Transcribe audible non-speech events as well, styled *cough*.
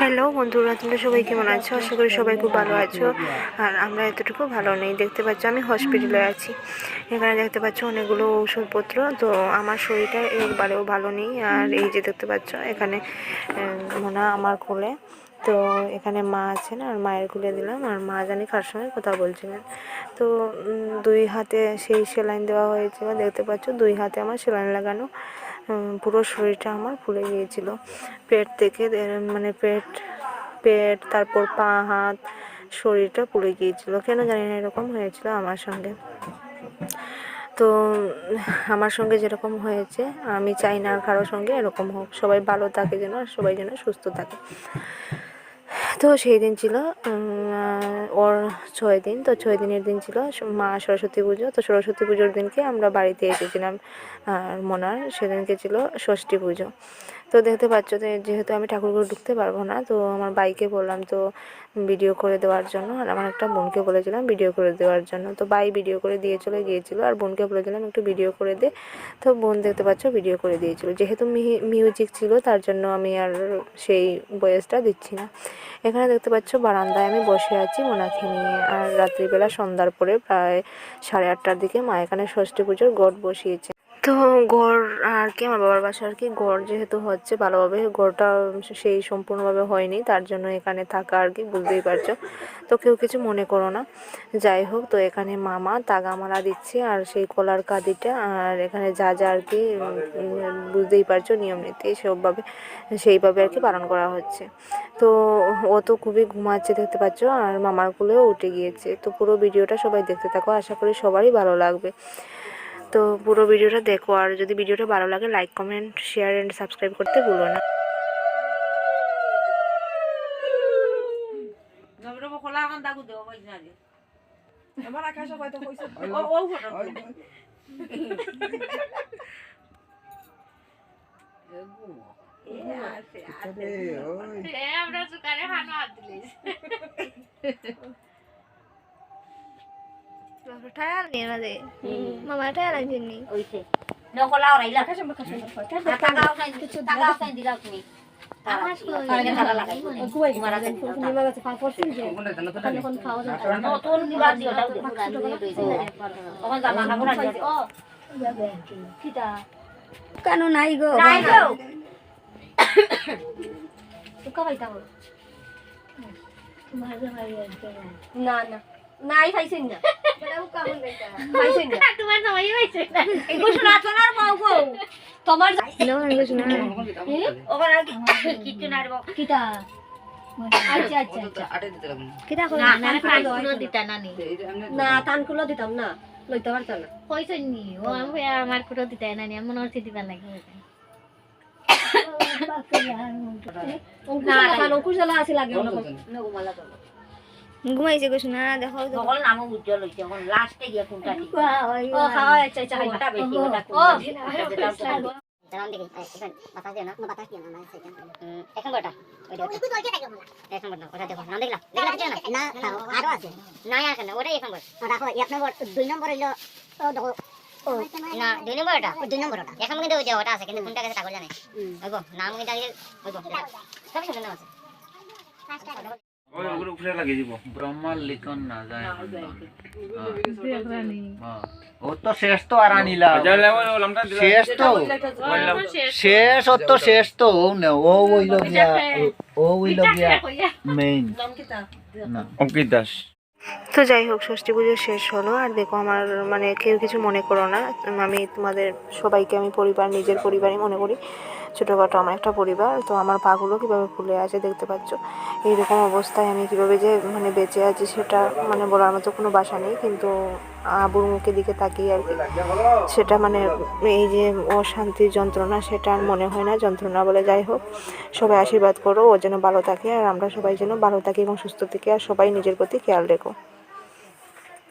Hello বন্ধুরা, তোমরা সবাই কেমন আছো? আশা করি সবাই খুব ভালো আছো। আর আমরা এতটুকু ভালো নেই। দেখতে পাচ্ছ আমি হসপিটালে আছি। এখানে দেখতে পাচ্ছ অনেকগুলো ওষুধপত্র তো আমার শরীরটা একবারেও ভালো নেই। আর এই যে দেখতে পাচ্ছ, এখানে মোনা আমার কোলে। তো এখানে মা আছেন আর মায়ের খুলে দিলাম আর মা জানি কার সঙ্গে কথা বলছিলেন। তো দুই হাতে সেই সেলাইন দেওয়া হয়েছিল দেখতে পাচ্ছ দুই হাতে আমার সেলাইন লাগানো পুরো শরীরটা আমার ফুলে গিয়েছিল। পেট থেকে মানে পেট পেট, তারপর পা, হাত, শরীরটা পুড়ে গিয়েছিল। কেন জানি না এরকম হয়েছিল আমার সঙ্গে। তো, আমার সঙ্গে যেরকম হয়েছে, আমি চাই না কারোর সঙ্গে এরকম হোক। সবাই ভালো থাকে যেন আর সবাই যেন সুস্থ থাকে। তো সেই দিন ছিল ওর ছয় দিন, তো ছয় দিনের দিন ছিল মা সরস্বতী পুজো। তো সরস্বতী পুজোর দিনকে আমরা বাড়িতে এসেছিলাম, আর মোনার সেদিনকে ছিল ষষ্ঠী পুজো। তো দেখতে পাচ্ছ তো যেহেতু আমি ঠাকুরঘরে ঢুকতে পারব না, তো আমার বাইকে বললাম তো ভিডিও করে দেওয়ার জন্য, আর আমার একটা বোনকে বলেছিলাম ভিডিও করে দেওয়ার জন্য। তো বাই ভিডিও করে দিয়ে চলে গিয়েছিল, আর বোনকে বলেছিলাম একটু ভিডিও করে দে। তো বোন দেখতে পাচ্ছ ভিডিও করে দিয়েছিল। যেহেতু মিউজিক ছিল, তার জন্য আমি আর সেই বয়েসটা দিচ্ছি না। এখানে দেখতে পাচ্ছ বারান্দায় আমি বসে আছি মোনাকে নিয়ে, আর রাত্রিবেলা সন্ধ্যার পরে প্রায় সাড়ে আটটার দিকে মা এখানে ষষ্ঠী পুজোর গড় বসিয়েছে। তো ঘর, আর কি আমার বাবার বাসা আর কি, ঘর যেহেতু হচ্ছে ভালোভাবে, ঘরটা সেই সম্পূর্ণভাবে হয়নি, তার জন্য এখানে থাকা আর কি, বুঝতেই পারছ। তো কেউ কিছু মনে করো না। যাই হোক, তো এখানে মামা তাগামালা দিচ্ছে আর সেই কলার কাঁদিটা, আর এখানে যা যা আর কি বুঝতেই পারছ, নিয়ম নীতি সবভাবে, সেইভাবে আর কি পালন করা হচ্ছে। তো ও তো খুবই ঘুমাচ্ছে, দেখতে পাচ্ছ, আর মামার কুলেও উঠে গিয়েছে। তো পুরো ভিডিওটা সবাই দেখতে থাকো, আশা করি সবারই ভালো লাগবে। তো পুরো ভিডিওটা দেখো। আর যদি ভিডিওটা ভালো লাগে like comment share and subscribe করতে ভুলো না। জমির *laughs* সুকারে খানো হাত দিলিস টায়ার নিয়ে না দে মামা আনছেন নি ওইছে নকলা ওরাইলা তুমি আমার তাহলে টাকা লাগাই গুয়াই মারা যায় নিমা গাছে পা পড়ছে যে এখন খাওয়া যায় নতুন দিবা দিও দাও তখন জামা কাপড় আনছো ও কিটা কেন নাই গো নাই না না নাই খাইছেন না তোমার হয়েছে শোনা তোমার কিচ্ছু কিটা আচ্ছা আচ্ছা আচ্ছা কিটা না, না না, না, না নি না খুলো দিতাম না লইতে পারতাম না কইছেন নি ও আমি আমার কোনো দিতাই না নি আমি মনে হচ্ছে দিবা লাগে। অঙ্কুশ খান অঙ্কুশ জ্বালা আছে লাগে। তো ঘুমাইছে গো না দেখো তো সকল নাম উজ্জ্বল হইছে এখন লাস্টে গিয়ে কোনটা ঠিক ও খাওয়া আচ্ছা আচ্ছা বেশি ওটা ও জানাম দেখি এখন বাতাস দিও না কোনো বাতাস দিও না না সেটা এখন বড়টা ওইটা এখন বড় ওটা দেখো না দেখলা দেখলা না না আরও আছে। না আর কেন ওটাই এখন বড় রাখো এক নম্বর দুই নম্বর হইল ও দেখো না দুই নম্বর ওটা? দুই নম্বর ওটা। এখন কিন্তু ওই যে ওটা আছে কিন্তু কোনটা কাছে ঠাকুর জানে? ওইগো নাম কিন্তু আগে সুন্দর নাম আছে। ব্রহ্মার লিখন না যায় হ্যাঁ। ও তো শেষ তো আর শেষ তো। শেষ। তো শেষ তো। ও না ও হইল গিয়া ও হইল গিয়া মেইন নাম কিটা না। অঙ্কিত দাস। তো যাই হোক ষষ্ঠী পুজো শেষ হলো। আর দেখো আমার মানে কেউ কিছু মনে করো না। আমি তোমাদের সবাইকে আমি পরিবার নিজের পরিবারই মনে করি। ছোটোখাটো আমার একটা পরিবার, তো আমার পাগুলো কীভাবে ফুলে আছে দেখতে পাচ্ছ? এইরকম অবস্থায় আমি কীভাবে যে মানে বেঁচে আছি সেটা মানে বলার মতো কোনো বাসা নেই, কিন্তু আবুর মুখের দিকে তাকিয়ে আর কি। সেটা মানে এই যে অশান্তির যন্ত্রণা, সেটা আর মনে হয় না, যন্ত্রণা বলে যাই হোক। সবাই আশীর্বাদ করো, ও যেন ভালো থাকে, আর আমরা সবাই যেন ভালো থাকি এবং সুস্থ থেকে, আর সবাই নিজের প্রতি খেয়াল রেখো।